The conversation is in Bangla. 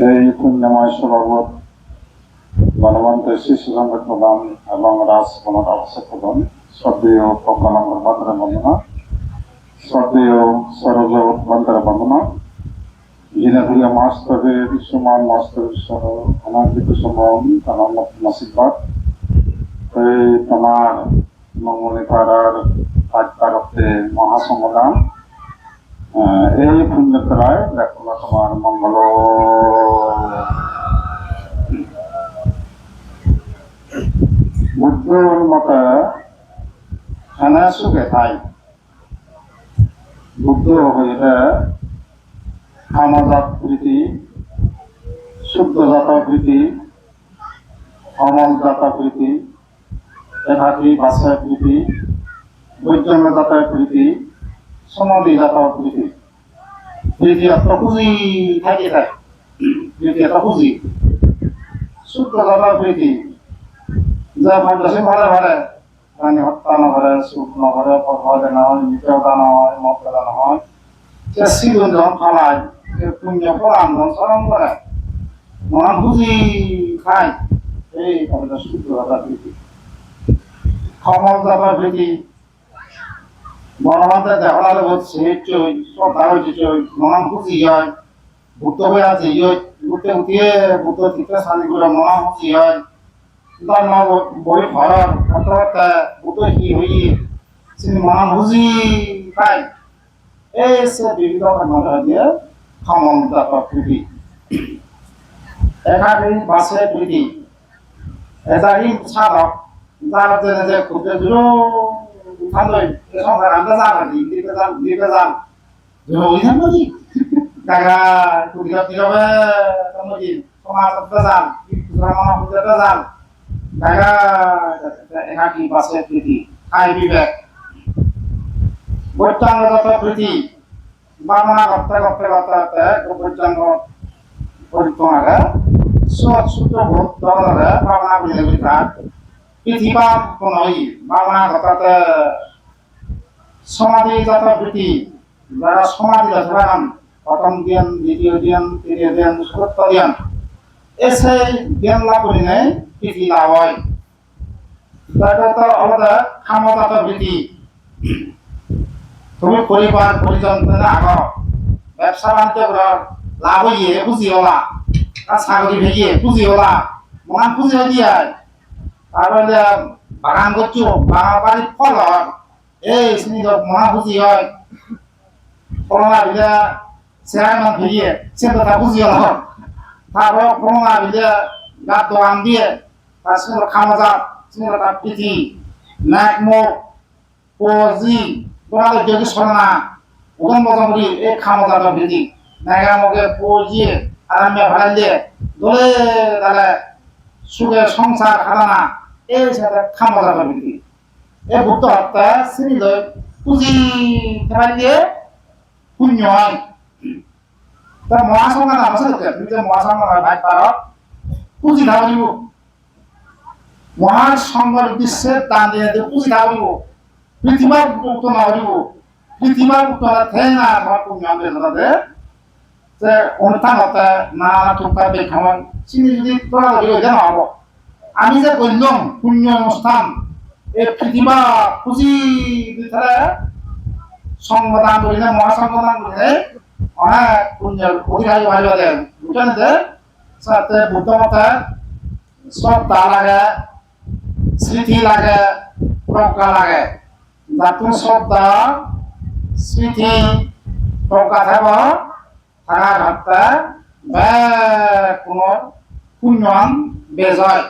এই পুণ্যময় সভাপত গণমন্ত্রী শিশু সংঘ প্রধান এবং রাজ ক্ষমতা অবস্থা প্রধান শ্রদ্ধেয় প্রজ্ঞানন্দ বন্দরে বন্দনা শ্রদ্ধেয় সরোজ বন্দরে বন্দনা জিনাপুরিয়া মাস্তরের সুমান মাস্তরের সহ অনাদিত সম্ভব তার এই তোমার মঙ্গলী পাড়ার কাজকারতে মহাসমাধান আহ, এই পুণ্যতলায় দেখো তোমার মঙ্গল বুদ্ধর মতে খানা সুখে খাই বুদ্ধ হইলে কামজাত প্রীতি শুদ্ধ জাত প্রীতি অমল জাত প্রীতি, একাকী বাসায় প্রীতি বৈজ্ঞান্য প্রীতি সমাধি জাত প্রীতি প্রীতি অর্থ পুঁজি থাকে থাকে প্রীতি অর্থ পুঁজি শুদ্ধ জাত প্রীতি যা ভাবছে ভালো ভালো প্রাণী হত্যা না করে সুখ না করে পথে না হয় নিত্যতা না হয় মর্যাদা না হয় সে সিগুন যখন ফালায় সে পুণ্য প্রণাম যখন স্মরণ করে মন বুঝি খায় এই তাহলে শুদ্ধ কথা প্রীতি ক্ষমতা প্রীতি মনমাতে দেখালে বলছে চই শ্রদ্ধা হয়েছে চই মন খুশি হয়। ভূত হয়ে আছে ইয়ে ভূতে উঠিয়ে ভূত থেকে শান্তিগুলো মন খুশি হয়। ধর্ম বই ঘর কথাবার্তা, ভূত কি হই? তিনি মন বুঝি খায় এই সে বিভিন্ন কারণে দিয়ে ক্ষমতা প্রকৃতি। একাকি বাসে প্রীতি। এটাই সাধক, যারা যে খুঁজে উঠালৈ সংসার আনতে যান আর কি দিতে যান দিতে যান ওই যান নাকি টাকা কুড়ি হাজার দিবে নাকি সমাজ করতে যান মনে খুঁজতে যান টাকা একাকি বাসে প্রীতি খাই বিবেক বৈজ্ঞানিক প্রীতি বামনা করতে করতে করতে করতে বৈজ্ঞানিক পরিক্রমারে সৎ সূত্র ভোট ধরনের ভাবনা বুঝে বুঝার পৃথিবী কোনই ভাবনা ঘটাতে সমাধি যত বৃত্তি যারা সমাধি ধরান প্রথম জ্ঞান দ্বিতীয় জ্ঞান তৃতীয় জ্ঞান চতুর্থ জ্ঞান এসে জ্ঞান লাভ করিলে পৃথিবী লাভ হয় তারপর তো আমাদের ক্ষমতাত বৃত্তি তুমি পরিবার পরিজন আগ ব্যবসা বাণিজ্য লাভ হইয়ে খুশি হলা আর ছাগলি ভেঙে খুশি হলা মন খুশি হয়ে তারপরে বাগান করছ বাগান বাড়ির ফল হয়, এই শ্রেণি মহা খুশি হয়। করোনা বিলে চেয়ারম্যান ভেঙে সে কথা খুশি হল তারপর করোনা বিলে গাত দিয়ে। তার সঙ্গে খামা সঙ্গে তার পিঠি নাক মুখ পজি তোমাদের যদি শোনো না ওখান মোটামুটি এই খামা ভেঙে নাগা মুখে পজিয়ে আরামে ভাড়া দিয়ে। দলে তাহলে সুখে সংসার খাটানা এই সাথে খামা ভেঙে এই ভুক্ত হত্যা শ্রেণি লয় পুঁজি ফেমালি দিয়ে পুণ্য হয়। তা মহাসংঘ নাম আছে তো? তুমি যে ভাই পার পুঁজি ধারিব মহাসংঘর উদ্দেশ্যে দান দিয়ে পুঁজি ধারিব পৃথিবীর মুক্ত না হরিব পৃথিবীর মুক্ত না থে না আমার পুণ্য হতে না টুকা বেখামান চিনি যদি তোরা ধরি হইতে নহব আমি যে কইলাম, পুণ্য অনুষ্ঠান, এই পৃথিবী পুঁজি দিতে সংবাদান করিলে মহাসংবাদান করিলে অনেক পুণ্যের অধিকারী ভাই দেন বুঝলেন সাথে বুদ্ধ মতে শ্রদ্ধা লাগে, স্মৃতি লাগে প্রজ্ঞা লাগে। যাতে শ্রদ্ধা, স্মৃতি প্রজ্ঞা থাকব থাকা ঘাটতে বা কোনো পুণ্যন বেজয়।